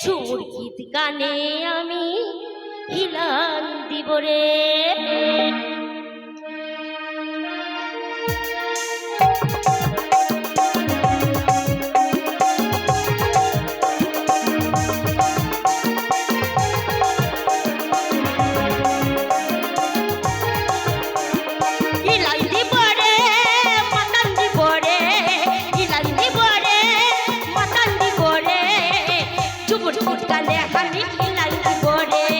ছুর গীত গানে আমি হিলান দিব রে Thank you. চুমুর ফুটকা লেখা মিঠি লাল করে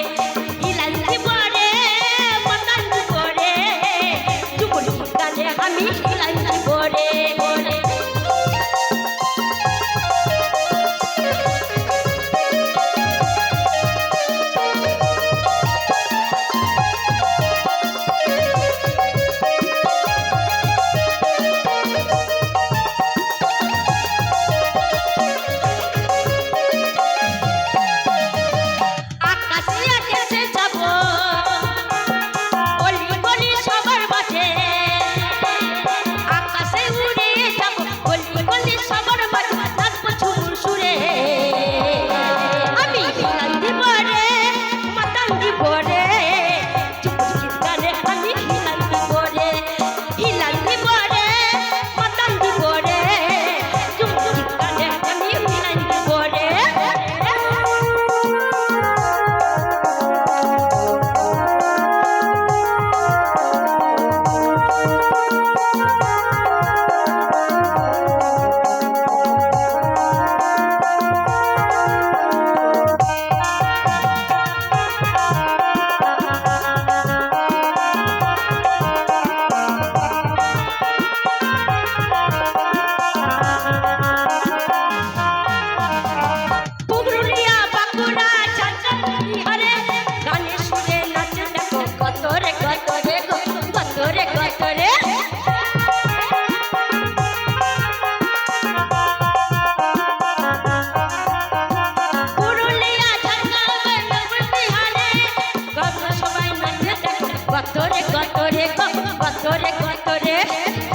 Corre, corre, corre.